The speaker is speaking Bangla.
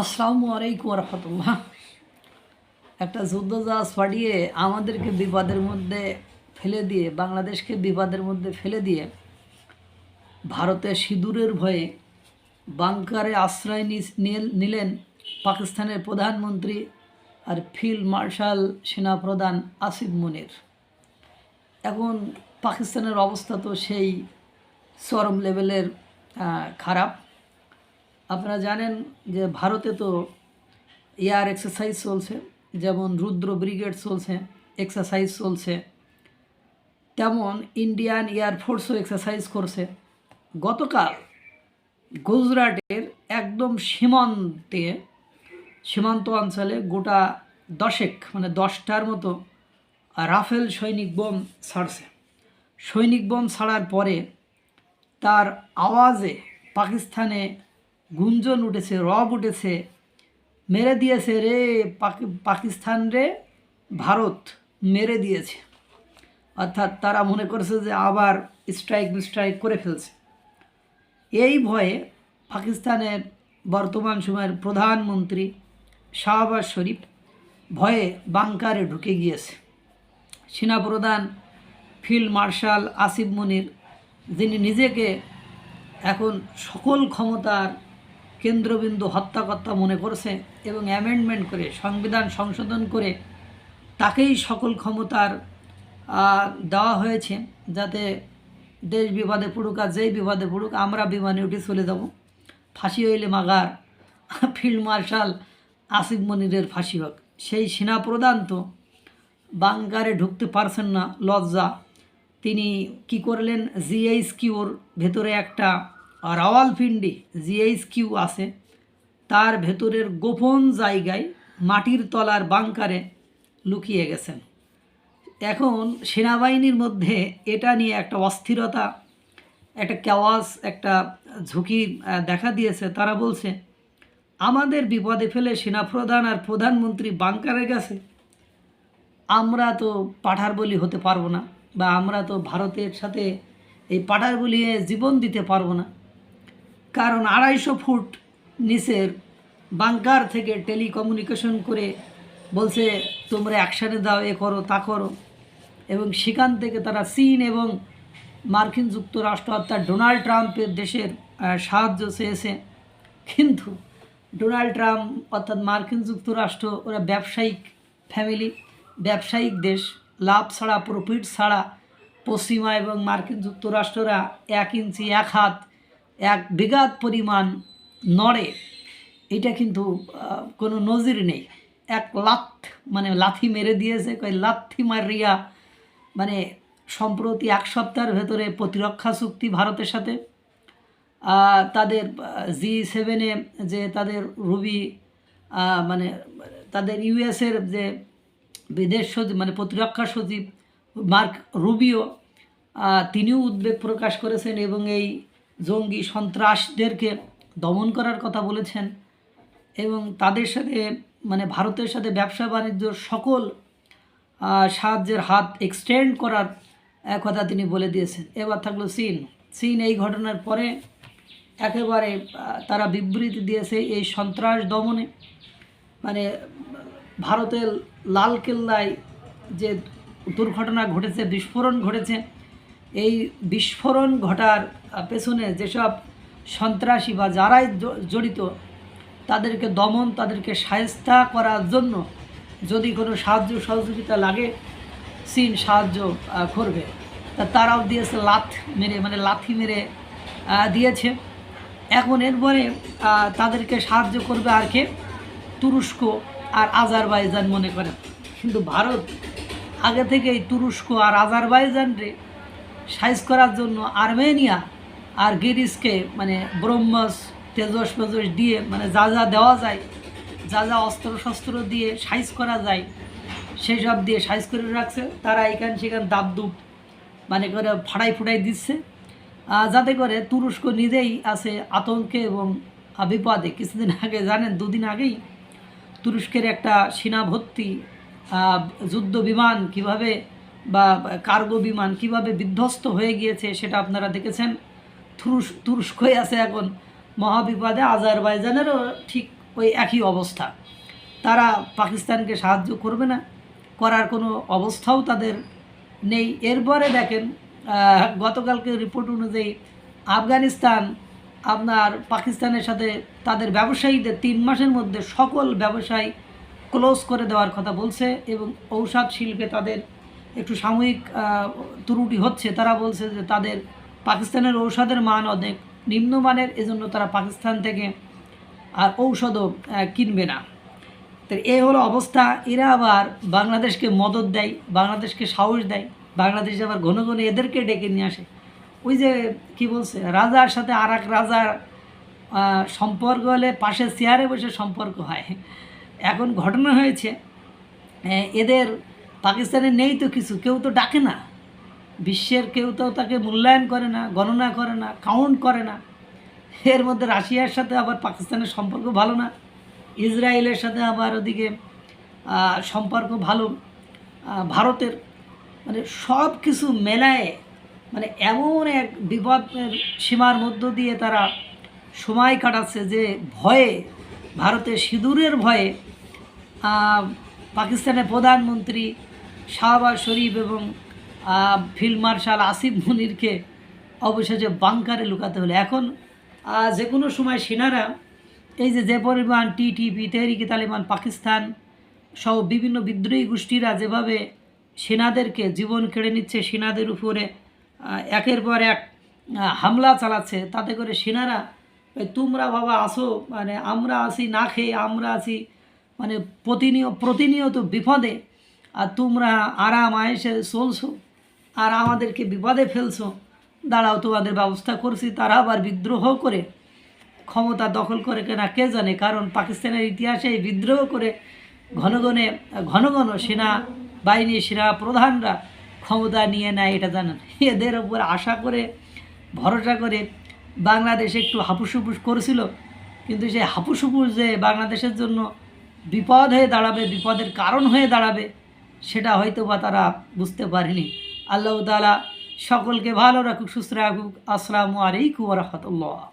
আসসালামু আলাইকুম রহমতুল্লাহ একটা যুদ্ধজাহাজ পাঠিয়ে আমাদেরকে বিপদের মধ্যে ফেলে দিয়ে, বাংলাদেশকে বিপদের মধ্যে ফেলে দিয়ে, ভারতে সিঁদুরের ভয়ে বাংকারে আশ্রয় নিলেন পাকিস্তানের প্রধানমন্ত্রী আর ফিল্ড মার্শাল সেনাপ্রধান আসিফ মুনির। এখন পাকিস্তানের অবস্থা তো সেই চরম লেভেলের খারাপ। আপনারা জানেন যে ভারতে তো এয়ার এক্সারসাইজ চলছে, যেমন রুদ্র ব্রিগেড চলছে, এক্সারসাইজ চলছে, তেমন ইন্ডিয়ান এয়ারফোর্সও এক্সারসাইজ করছে। গতকাল গুজরাটের একদম সীমান্তে, সীমান্ত অঞ্চলে গোটা দশেক মানে দশটার মতো রাফেল সৈনিক বোম ছাড়ছে। সৈনিক বোম ছাড়ার পরে তার আওয়াজে পাকিস্তানে গুঞ্জন উঠেছে, রব উঠেছে। মেরে দিয়েছে রে পাকি- পাকিস্তান রে, ভারত মেরে দিয়েছে। অর্থাৎ তারা মনে করছে যে আবার স্ট্রাইক স্ট্রাইক করে ফেলছে। এই ভয়ে পাকিস্তানের বর্তমান সময়ের প্রধানমন্ত্রী শাহবাজ শরীফ ভয়ে বাংকারে ঢুকে গিয়েছে। সেনাপ্রধান ফিল্ড মার্শাল আসিফ মনির, যিনি নিজেকে এখন সকল ক্ষমতার কেন্দ্রবিন্দু হত্যাকর্তা মনে করছে এবং অ্যামেন্ডমেন্ট করে, সংবিধান সংশোধন করে তাকেই সকল ক্ষমতার দেওয়া হয়েছে যাতে দেশ বিবাদে পড়ুক আর যেই বিবাদে পড়ুক আমরা বিমানে উঠে চলে যাব। ফাঁসি হইলে মাগার, ফিল্ড মার্শাল আসিফ মনিরের ফাঁসি হোক। সেই সেনাপ্রধান তো বাংকারে ঢুকতে পারছেন না, লজ্জা। তিনি কি করলেন? জিএইচ কিউর ভেতরে একটা রাওয়ালপিন্ডি জিএইচ কিউ আছে, তার ভেতরের গোপন জায়গায় মাটির তলার বাংকারে লুকিয়ে গেছেন। এখন সেনাবাহিনীর মধ্যে এটা নিয়ে একটা অস্থিরতা, একটা কেওয়াস একটা ঝুঁকি দেখা দিয়েছে। তারা বলছে, আমাদের বিপদে ফেলে সেনাপ্রধান আর প্রধানমন্ত্রী বাংকারে গেছে আমরা তো পাঠার বলি হতে পারব না বা আমরা তো ভারতের সাথে এই পাঠার বলিয়ে জীবন দিতে পারব না। কারণ আড়াইশো ফুট নিচের বাংকার থেকে টেলিকমিউনিকেশন করে বলছে, তোমরা অ্যাকশানে দাও এ করো, তা করো। এবং সেখান থেকে তারা চীন এবং মার্কিন যুক্তরাষ্ট্র অর্থাৎ ডোনাল্ড ট্রাম্পের দেশের সাহায্য চেয়েছে। কিন্তু ডোনাল্ড ট্রাম্প অর্থাৎ মার্কিন যুক্তরাষ্ট্র, ওরা ব্যবসায়িক ফ্যামিলি, ব্যবসায়িক দেশ। লাভ ছাড়া, প্রফিট ছাড়া পশ্চিমা এবং মার্কিন যুক্তরাষ্ট্ররা এক ইঞ্চি, এক হাত এক বিঘাত পরিমাণ নড়ে, এটা কিন্তু কোনো নজির নেই। এক লাথ মানে লাথি মেরে দিয়েছে কই লাথি মারিয়া মানে সম্প্রতি এক সপ্তাহের ভেতরে প্রতিরক্ষা চুক্তি ভারতের সাথে তাদের জি সেভেনে যে তাদের রুবি মানে তাদের ইউএসের যে বিদেশ সচিব মানে প্রতিরক্ষা সচিব মার্ক রুবিও তিনিও উদ্বেগ প্রকাশ করেছেন এবং এই জঙ্গি সন্ত্রাসদেরকে দমন করার কথা বলেছেন এবং তাদের সাথে মানে ভারতের সাথে ব্যবসা বাণিজ্য সকল সাহায্যের হাত এক্সটেন্ড করার কথা তিনি বলে দিয়েছেন। এবার থাকল চীন। চীন এই ঘটনার পরে একেবারে তারা বিবৃতি দিয়েছে এই সন্ত্রাস দমনে। মানে ভারতের লালকেল্লায় যে দুর্ঘটনা ঘটেছে, বিস্ফোরণ ঘটেছে এই বিস্ফোরণ ঘটার পেছনে যেসব সন্ত্রাসী বা যারাই জড়িত, তাদেরকে দমন, তাদেরকে সায়স্তা করার জন্য যদি কোনো সাহায্য সহযোগিতা লাগে, চীন সাহায্য করবে। তা তারাও দিয়েছে লাথ মেরে মানে লাথি মেরে দিয়েছে। এখন এরপরে তাদেরকে সাহায্য করবে আর কে? তুরস্ক আর আজারবাইজান মনে করেন। কিন্তু ভারত আগে থেকেই তুরস্ক আর আজারবাইজানরে সাইজ করার জন্য আর্মেনিয়া আর গিরিসকে মানে ব্রহ্মস, তেজস ফেজস দিয়ে মানে যা যা দেওয়া যায়, যা যা অস্ত্র শস্ত্র দিয়ে সাইজ করা যায়, সেই সব দিয়ে সাইজ করে রাখছে। তারা এখান সেখান দাবদুব মানে করে ফাড়াই ফুটাই দিচ্ছে। যাতে করে তুরস্ক নিজেই আছে আতঙ্কে এবং বিপদে। কিছুদিন আগে, জানেন, দুদিন আগেই তুরস্কের একটা সেনা ভর্তি যুদ্ধ বিমান কীভাবে কার্গো বিমান কীভাবে বিধ্বস্ত হয়ে গিয়েছে সেটা আপনারা দেখেছেন। তুরস্ক তুরস্কই আছে এখন মহাবিপদে। আজারবাইজানেরও ঠিক ওই একই অবস্থা। তারা পাকিস্তানকে সাহায্য করবে না। করার কোনো অবস্থাও তাদের নেই। এরপরে দেখেন গতকালকে রিপোর্ট অনুযায়ী আফগানিস্তান আপনার পাকিস্তানের সাথে তাদের ব্যবসায়ীদের তিন মাসের মধ্যে সকল ব্যবসায় ক্লোজ করে দেওয়ার কথা বলছে এবং ঔষধ শিল্পে তাদের একটু সাময়িক ত্রুটি হচ্ছে, তারা বলছে যে তাদের পাকিস্তানের ঔষধের মান অনেক নিম্নমানের, এজন্য তারা পাকিস্তান থেকে আর ঔষধও কিনবে না। তো এই হলো অবস্থা। এরা আবার বাংলাদেশকে মদত দেয়, বাংলাদেশকে সাহস দেয়, বাংলাদেশ আবার ঘন ঘন এদেরকে ডেকে নিয়ে আসে। ওই যে কি বলছে, রাজার সাথে আর এক রাজার সম্পর্ক হলে পাশে চেয়ারে বসে সম্পর্ক হয়। এখন ঘটনা হয়েছে এদের পাকিস্তানে নেই তো কিছু, কেউ তো ডাকে না। বিশ্বের কেউ তো তাকে মূল্যায়ন করে না, গণনা করে না কাউন্ট করে না। এর মধ্যে রাশিয়ার সাথে আবার পাকিস্তানের সম্পর্ক ভালো না। ইসরায়েলের সাথে আবার ওদিকে সম্পর্ক ভালো। ভারতের মানে সব কিছু মেলায় মানে এমন এক বিপদের সীমার মধ্য দিয়ে তারা সময় কাটাচ্ছে যে ভয়ে, ভারতের সিঁদুরের ভয়ে পাকিস্তানের প্রধানমন্ত্রী শাহবাজ শরীফ এবং ফিল্ড মার্শাল আসিফ মনিরকে অবশেষে বাংকারে লুকাতে হলো। এখন যে কোনো সময় সেনারা এই যে যে পরিমাণ টিটিপি তেহরিকি তালিবান, পাকিস্তান সহ বিভিন্ন বিদ্রোহী গোষ্ঠীরা যেভাবে সেনাদেরকে জীবন কেড়ে নিচ্ছে, সেনাদের উপরে একের পর এক হামলা চালাচ্ছে, তাতে করে সেনারা তোমরা বাবা আসো মানে আমরা আসি না খেয়ে আমরা আছি মানে প্রতিনিয়ত প্রতিনিয়ত বিপদে আর তোমরা আরাম আয়েসে চলছো, আর আমাদেরকে বিপদে ফেলছো। দাঁড়াও, তোমাদের ব্যবস্থা করছি। তারা আবার বিদ্রোহ করে, ক্ষমতা দখল করে কিনা কে জানে? কারণ পাকিস্তানের ইতিহাসে বিদ্রোহ করে ঘন ঘনে ঘন ঘন সেনা বাহিনী সেনা প্রধানরা ক্ষমতা নিয়ে নেয়, এটা জানেন। এদের ওপর আশা করে, ভরসা করে বাংলাদেশ একটু হাপুসুপুস করেছিল। কিন্তু সেই হাপুসুপুস যে বাংলাদেশের জন্য বিপদ হয়ে দাঁড়াবে, বিপদের কারণ হয়ে দাঁড়াবে সেটা হয়তো বা তারা বুঝতে পারেনি। আল্লাহ তালা সকলকে ভালো রাখুক, সুস্থ রাখুক। আসসালামু আলাইকুম রহমতুল্লাহ।